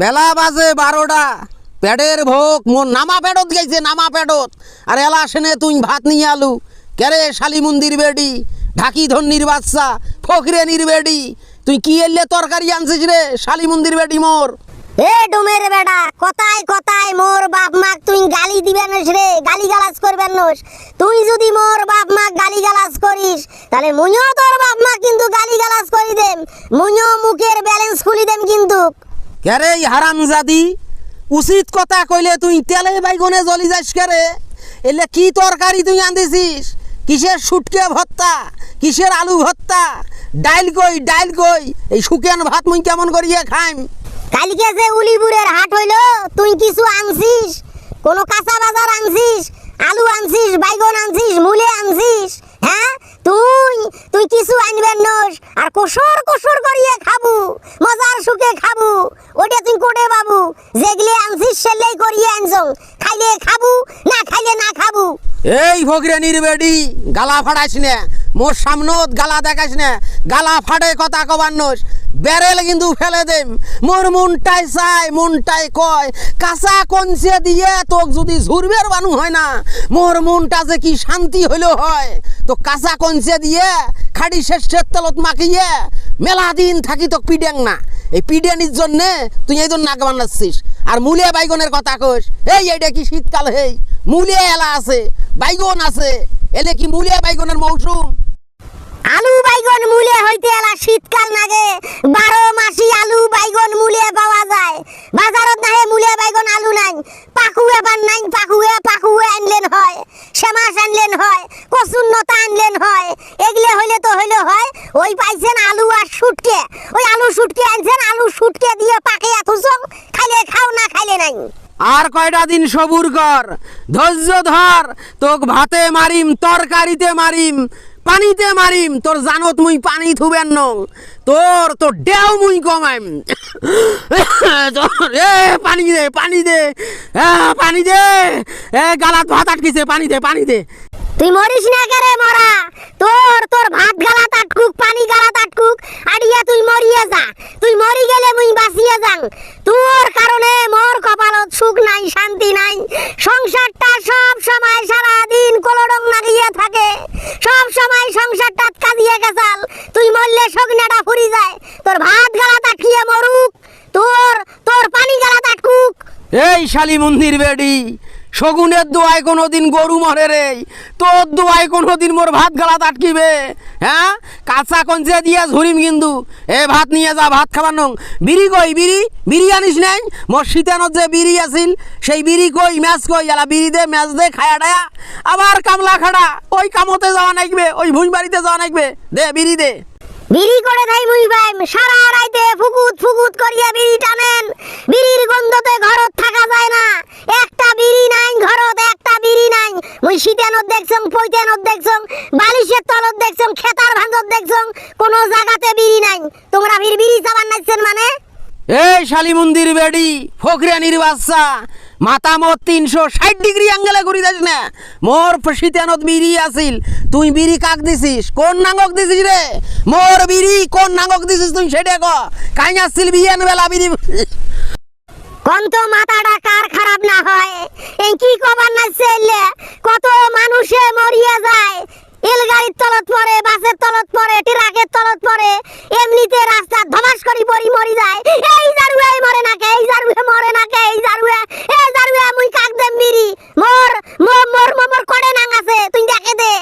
বেলা বাজে বারোটা। পেটের ভোগ মোর নামা পেটত গেছে, নামা পেটত। আর এলা সেনে তুই ভাত নিয়ে আলু। কেরে শালি মন্দির বেডি? ঢাকি ধন্নির বাচ্চা, ফকরে নির্বেডি তুই কি এলে তরকারি আনছিস রে, শালি মন্দির বেডি মোর? এ ডুমের বেটা কথায় কথায় মোর বাপ মাক তুই গালি দিবেন রে? গালি গালাজ করবেন নস তুই যদি মোর বাপ মাক গালি গালাজ করিস, তাহলে মুño তোর বাপ মা কিন্তু গালি গালাজ করি দেম। মুño মুখের ব্যালেন্স খুলি দেম কিন্তু। কেরে হারাম জাদি উচিত কথা কইলে তুই তেলে বাইগনে জ্বলি যাস কেরে এলে কি তরকারি তুই আনতেছিস? কিসের সুটকে ভর্তা? কিসের আলু ভর্তা? ডাইল কই ডাইল কই? এই শুকেন ভাত মুই কেমন করিয়ে খাইম? কালকে যে উলিপুরের হাট হইল, তুই কিছু আনছিস? কোন কাঁচা বাজার আনছিস? আলু আনছিস? বাইগন আনছিস? মূলে আনছিস? হ্যাঁ? তুই কিছু আনবেন নস, আর কোসর কোসর করিয়ে খাবু, মজার সুখে খাবু। ওটা তুই কোটে বাবু যেগুলি আনছিস সেলেই করিয়ে আনছং খাইলে খাবু, না খাইলে না খাবু। এই ভগরে নির্বেডি গালা ফাড়াইস না। মোর সামনত গালা দেখাস না। গালা ফাড়ে কথা কবান্নস বেরেল কিন্তু ফেলে দেম। মোর মনটাই চাই মনটাই কয়, কাঁচা কঞ্চে দিয়ে তোক যদি ঝুরবের বানু হয় না, মোর মনটা যে কি শান্তি হইল হয়। তো কাঁচা কঞ্চে দিয়ে, খাড়ি শেষের তেলত মাখিয়ে, মেলা দিন থাকি তোক পিডেং না। এই পিডিয়ানির জন্যে তুই এই জন্য নাক বানাচ্ছিস। আর মুলিয়া বাইগনের কথা কোস, এই এটা কি শীতকাল, হেই? মুলিয়া এলা আছে, বাইগন আছে, এলে কি মুলিয়া বাইগনের মৌসুম? আলু বাইগন মুলে হইতে এলা শীতকাল নাগে, বারো মাসি আলু বাইগন মুলে পাওয়া যায়। বাজারত নাহে মুলে বাইগন আলু নাই পাকুয়ে বান নাই পাকুয়ে পাকুয়ে আনলেন হয় সেমাস আনলেন হয় কচুর নতা আনলেন হয় এগুলো হইলে তো হইলে হয় ওই পাইছেন আলু আর শুটকে ওই আলু শুটকে আনছেন আলু শুটকে দিয়ে পাকে এথুসং খাইলে খাও না খাইলে নাই। আর কয়টা দিন সবুর কর ধৈর্য ধর তোক ভাতে মারিম তরকারিতে মারিম পানিতে মারিম তোর জানত মুই পানি থুবেন নং। তোর তোর ডেও মুই কমাইম। এ পানি দে পানি দে। পানি দে। এ গালাত ভাত আটকিছে পানি দে পানি দে। তুই মরিস না কেরে মরা তোর তোর ভাত গালা তাটকুক পানি গালা তাটকুক আড়িয়া তুই মরিয়ে যা তুই মরি গেলে মুই বাঁচিয়ে যাং তোর কারণে মোর কপালত সুখ নাই শান্তি নাই সংসারটা সব সময় সারা দিন কলরং লাগিয়ে থাকে সব সময় সংসারটা কাজিয়ে গেছাল মরলে সগনাটা ফুরি যায়, তোর ভাত গালা তাটকিয়ে মরুক, তোর তোর পানি গালা তাটকুক এই শালি মন্দির বেডি, শগুনের দোয়ায় কোনোদিন গরু মরে রে, তোর দোয়ায় কোনোদিন মোর ভাত গালাত আটকিবে হ্যাঁ? কাঁচা কঞ্চে দিয়ে ঝুরিম কিন্তু, এ ভাত নিয়ে যা, ভাত খাবার নং। বিড়ি কই, বিড়ি? বিড়ি আনিস নাই? মোর শীতানত যে বিড়ি আছিল, সেই বিড়ি কই, ম্যাচ কই? এলা বিড়ি দে, ম্যাচ দে, খায়া ডায়া আবার কামলা খাড়া, ওই কামতে যাওয়া নাকবে ওই ভুঁই বাড়িতে যাওয়া নাকবে দে, বিড়ি দে। বিড়ি করে তাই মুই পাইম সারা রাইতে ফুকুত ফুকুত করিয়া বিড়ি টানেন। বিড়ির গন্ধতে ঘরত থাকা যায় না। একটা বিড়ি নাই ঘরত, একটা বিড়ি নাই। মুই শীতানত দেখছং, পৈতানত দেখছং, বালিশের তলত দেখছং, খেতার ভাঙত দেখছং, কোনো জায়গাতে বিড়ি নাই। তোমরা ফির বিড়ি চাবান নাইছেন মানে? এই শালি মন্দির বেডি ফকরিয়ানির বাচ্চা মাথা মোর তিনশো ষাট ডিগ্রি অ্যাঙ্গেলে ঘুরি যাস না। মোর শীতানত বিড়ি আছিল, তুই বিড়ি কাক দিছিস? কোন নাঙ্গক দিছিস রে? মোর বিড়ি, কোন নাঙ্গক দিছিস তুই সেটা ক। কাই আসছিল বিয়ান বেলা বিড়ি। কন্ত মাথাটা কার খারাপ না হয়? কি কবার না কত মানুষে মরিয়ে যায় এলগাড়ির তলত পড়ে বাসের তলত পড়ে ট্রাকের তলত পড়ে এমনিতে রাস্তা ধমাস করি পরি মরি যায় এই জারুয়ে মরে না কে এই জারুয়ে মরে না কে এই জারুয়ে এই জারুয়ে মুই কাক দেম মিরি মোর মোর মোর মোর করে নাং আছে তুই দেখে দে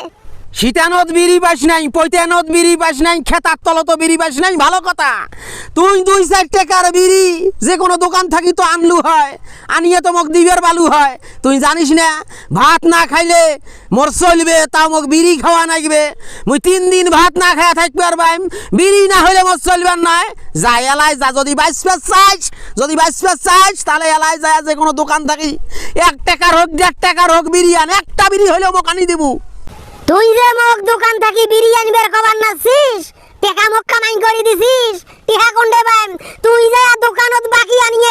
শীতানত বিড়ি পাস নাই পৈতানত বিড়ি পাস নাই, খেতার তলত বিড়ি পাস নাই, ভালো কথা। তুই দুই চার টাকার বিড়ি যে কোনো দোকান থাকি তো আনলু হয়, আনিয়ে তো মোক দিবের বালু হয়। তুই জানিস না, ভাত না খাইলে মোর চলবে তা মোক বিড়ি খাওয়া নাগবে মুই তিন দিন ভাত না খাওয়া থাকবে আর বাইম বিড়ি না হইলে মোর চলবে নাই। যা এলাই যা, যদি বাইসপে চাইছ যদি বাইসপে চাইছ তাহলে এলাই যায় যে কোনো দোকান থাকি। এক টাকার হোক, দেড় টাকার হোক, বিড়ি আন, একটা বিড়ি হইলেও মোক আনি দেবো। তুই মোক দোকান থাকি বিরিয়ানি বের কবার নাছিস? টেকা মোক কামাই করে দিছিস? টিহা কোন দেবেন তুই যা দোকানত বাকি আনিয়ে